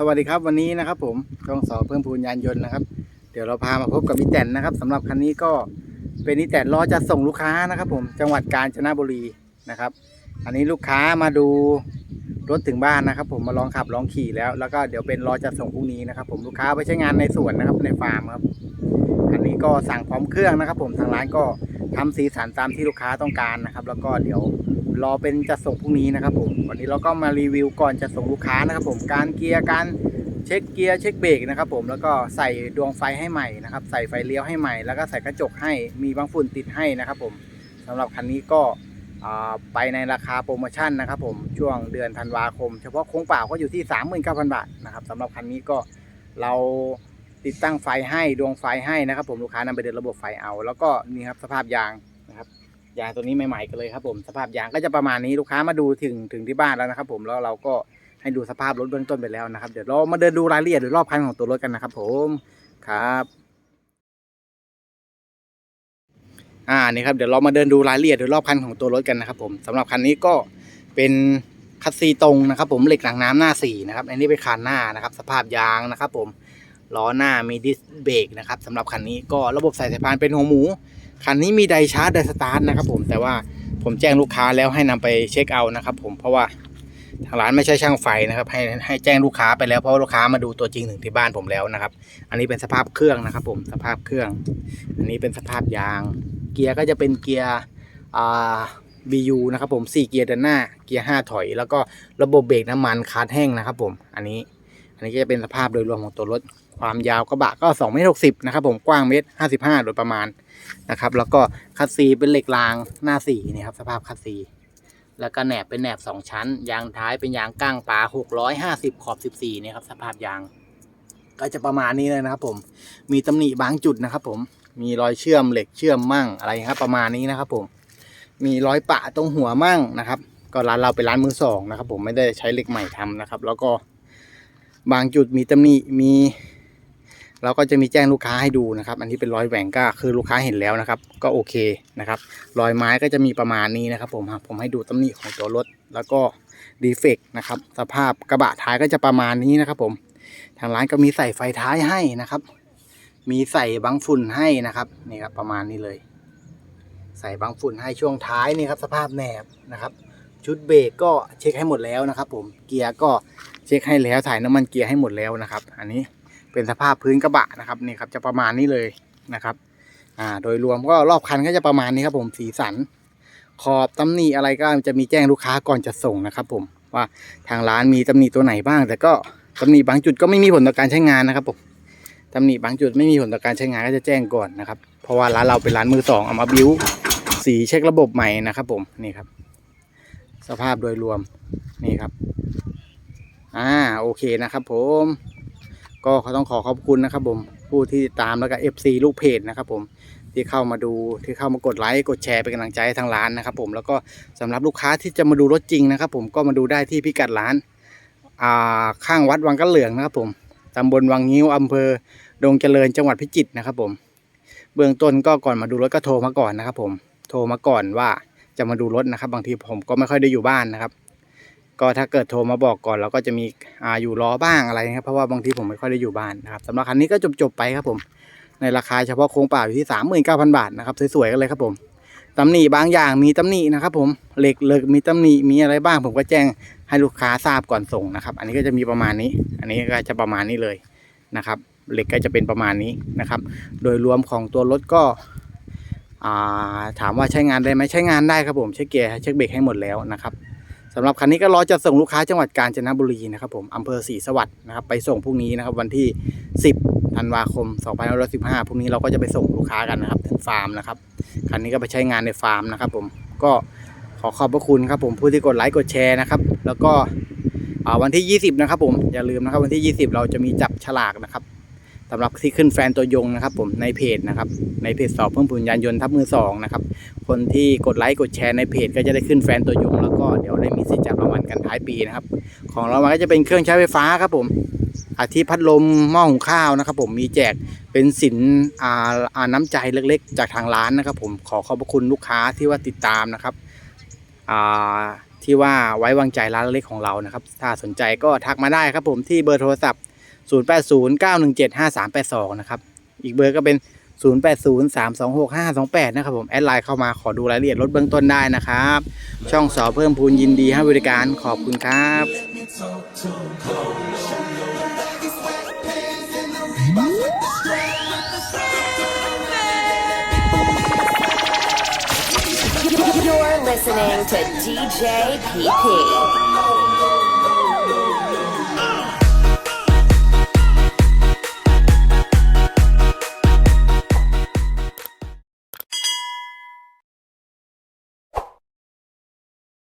สวัสดีครับวันนี้นะครับ ผมช่องสอเพิ่มพูนยานยนต์นะครับ เดี๋ยวเราพามาพบกับนิแตนนะครับสำหรับคันนี้ก็เป็นนิแตนล้อจะส่งลูกค้านะครับ ผมจังหวัดกาญจนบุรีนะครับ อันนี้ลูกค้ามาดูรถถึงบ้านนะครับ ผมมาลองขับลองขี่แล้ว แล้วก็เดี๋ยวเป็นล้อจะส่งพรุ่งนี้นะครับ ผมลูกค้าไปใช้งานในสวนนะครับในฟาร์มครับ อันนี้ก็สั่งพร้อมเครื่องนะครับ ผมทางร้านก็ทำสีสันตามที่ลูกค้าต้องการนะครับ แล้วก็เดี๋ยว รอเป็นจะส่งพรุ่งนี้นะครับผมวันนี้เราก็มารีวิวก่อนจะส่งลูกค้านะครับผมการเกียร์การเช็คเกียร์เช็คเบรกนะครับผมแล้วก็ใส่ดวงไฟให้ใหม่นะครับใส่ไฟเลี้ยวให้ใหม่ แล้วก็ใส่กระจกให้มีบางฝุ่นติดให้นะครับผมสำหรับคันนี้ก็ไปในราคาโปรโมชั่นนะครับผมช่วงเดือนธันวาคม เฉพาะโค้งเปล่าก็อยู่ที่ 39,000 บาทนะครับสำหรับคันนี้ก็เราติดตั้งไฟให้ดวงไฟให้นะครับผมลูกค้านำไปเดินระบบไฟเอา แล้วก็นี่ครับสภาพยางนะครับ ยางตัวนี้ใหม่ๆกันเลยครับผมสภาพยางก็จะประมาณนี้ลูกค้ามาดูถึงถึงที่บ้านแล้วนะครับ ผมแล้วเราก็ให้ดูสภาพรถเบื้องต้นไปแล้วนะครับ เดี๋ยวเรามาเดินดูรายละเอียดหรือรอบคันของตัวรถกันนะครับ ผมครับอ่านี่ครับเดี๋ยวเรามาเดินดูรายละเอียดโดยรอบคันของตัวรถกันนะครับ ผมสำหรับคันนี้ก็เป็นคัสซีตรงนะครับ ผมเหล็กหลังน้ำหน้าสี่นะครับ อันนี้เป็นคานหน้านะครับ สภาพยางนะครับ ผมล้อหน้ามีดิสเบรกนะครับสำหรับคันนี้ก็ระบบสายสายพานเป็นหัวหมู คันนี้มีไดชาร์จไดสตาร์ทนะครับผมแต่ว่าผมแจ้งลูกค้าแล้วให้นำไปเช็คเอานะครับผมเพราะว่าทางร้านไม่ใช่ช่างไฟนะครับให้ให้แจ้งลูกค้าไปแล้วเพราะาลูกค้ามาดูตัวจริงถึงที่บ้านผมแล้วนะครับ อันนี้เป็นสภาพเครื่องนะครับ ผมสภาพเครื่อง อันนี้เป็นสภาพยาง เกียร์ก็จะเป็นเกียร์อ่า BU นะครับผม4เกียร์ด้านหน้าเกียร์5ถอย แล้วก็ระบบเบรกน้ำมันคาร์ดแห้งนะครับผมอันนี้ อันนี้ก็จะเป็นสภาพโดยรวมของตัวรถ ความยาวกระบะก็2เมตร60นะครับผมกว้างเมตร55โดยประมาณนะครับ แล้วก็คัสซีเป็นเหล็กรางหน้า4นี่ครับสภาพคัสซีแล้วก็แหนบเป็นแหนบ 2 ชั้น ยางท้ายเป็นยางก้างปลา650 ขอบ 14นี่ครับสภาพยาง ก็จะประมาณนี้เลยนะครับผม มีตำหนิบางจุดนะครับผม มีรอยเชื่อมเหล็กเชื่อมมั่งอะไรครับประมาณนี้นะครับผม มีรอยปะตรงหัวมั่งนะครับ ก็ร้านเราเป็นร้านมือสองนะครับผมไม่ได้ใช้เหล็กใหม่ทำนะครับ แล้วก็บางจุดมีตำหนิมี เราก็จะมีแจ้งลูกค้าให้ดูนะครับ อันนี้เป็นรอยแหว่งก็คือลูกค้าเห็นแล้วนะครับ ก็โอเคนะครับรอยไม้ก็จะมีประมาณนี้นะครับผมผมให้ดูตำหนิของตัวรถแล้วก็ดีเฟกนะครับ สภาพกระบะท้ายก็จะประมาณนี้นะครับผมทางร้านก็มีใส่ไฟท้ายให้นะครับ มีใส่บังฝุ่นให้นะครับนี่ครับประมาณนี้เลย ใส่บังฝุ่นให้ช่วงท้ายนี่ครับ สภาพแหนบนะครับ ชุดเบรกก็เช็คให้หมดแล้วนะครับ ผมเกียร์ก็เช็คให้แล้วถ่ายน้ำมันเกียร์ให้หมดแล้วนะครับ อันนี้ เป็นสภาพพื้นกระบะนะครับนี่ครับจะประมาณนี้เลยนะครับ อ่า โดยรวมก็รอบคันก็จะประมาณนี้ครับ ผมสีสัน ขอบตำหนิอะไรก็จะมีแจ้งลูกค้าก่อนจะส่งนะครับ ผมว่าทางร้านมีตำหนิตัวไหนบ้าง แต่ก็ตำหนิบางจุดก็ไม่มีผลต่อการใช้งานนะครับผมตำหนิบางจุดไม่มีผลต่อการใช้งานก็จะแจ้งก่อนนะครับ เพราะว่าร้านเราเป็นร้านมือสองเอามาบิ้วสีเช็คระบบใหม่นะครับ ผมนี่ครับ สภาพโดยรวมนี่ครับ อ่าโอเคนะครับผม ก็ขอต้องขอขอบคุณนะครับผมผู้ที่ติดตามแล้วก็ FC ลูกเพจนะครับผมที่เข้ามาดูที่เข้ามากดไลค์กดแชร์เป็นกำลังใจให้ทางร้านนะครับผมแล้วก็สำหรับลูกค้าที่จะมาดูรถจริงนะครับผมก็มาดูได้ที่พิกัดร้านาข้างวัดวังกะเหลืองนะครับผมตำบลวังงิ้วอำเภอดงเจริญจังหวัดพิจิตรนะครับผมเบื้องต้นก็ก่อนมาดูรถก็โทรมาก่อนนะครับผมโทรมาก่อนว่าจะมาดูรถนะครับ บางทีผมก็ไม่ค่อยได้อยู่บ้านนะครับ ก็ถ้าเกิดโทรมาบอกก่อนเราก็จะมีอาอยู่รอบ้างอะไรนะครับเพราะว่าบางทีผมไม่ค่อยได้อยู่บ้านนะครับสำหรับคันนี้ก็จบๆไปครับผม ในราคาเฉพาะโครงเปล่าอยู่ที่สามหมื่นเก้าพันบาทนะครับสวยๆกันเลยครับผมตำหนิบางอย่างมีตำหนินะครับผมเหล็กเหล็กมีตำหนิมีอะไรบ้าง ผมก็แจ้งให้ลูกค้าทราบก่อนส่งนะครับ อันนี้ก็จะมีประมาณนี้ อันนี้ก็จะประมาณนี้เลยนะครับเหล็กก็จะเป็นประมาณนี้นะครับ โดยรวมของตัวรถก็าถามว่าใช้งานได้ไหมใช้งานได้ครับผมเช็คเกียร์เช็คเบรกให้หมดแล้วนะครับ สำหรับคันนี้ก็รอจะส่งลูกค้าจังหวัดกาญจนบุรีนะครับผมอำเภอศรีสวัสดิ์นะครับไปส่งพรุ่งนี้นะครับวันที่ 10ธันวาคม2515พรุ่งนี้เราก็จะไปส่งลูกค้ากันนะครับถึงฟาร์มนะครับคันนี้ก็ไปใช้งานในฟาร์มนะครับผมก็ขอขอบพระคุณครับผมผู้ที่กดไลค์กดแชร์นะครับแล้วก็วันที่ 20 นะครับผมอย่าลืมนะครับวันที่ 20 เราจะมีจับฉลากนะครับ สำหรับที่ขึ้นแฟนตัวยงนะครับ ผมในเพจนะครับ ในเพจสอบเพิ่มพูนยานยนต์ทับมือสองนะครับ คนที่กดไลค์กดแชร์ในเพจก็จะได้ขึ้นแฟนตัวยง แล้วก็เดี๋ยวได้มีสิทธิ์จับรางวัลกันท้ายปีนะครับ ของรางวัลก็จะเป็นเครื่องใช้ไฟฟ้าครับผมอาทิพัดลมหม้อหุงข้าวนะครับ ผมมีแจกเป็นสินอ่าอ่าน้ำใจเล็กๆ จากทางร้านนะครับ ผมขอขอบพระคุณลูกค้าที่ว่าติดตามนะครับอ่าที่ว่าไว้วางใจร้านเล็กของเรานะครับ ถ้าสนใจก็ทักมาได้ครับผมที่เบอร์โทรศัพท์ 0809175382 นะครับ อีกเบอร์ก็เป็น 0803265528 นะครับผม แอดไลน์เข้ามาขอดูรายละเอียดรถเบื้องต้นได้นะครับ ช่องสอเพิ่มพูนยินดีให้บริการขอบคุณครับ You're listening to DJ PP.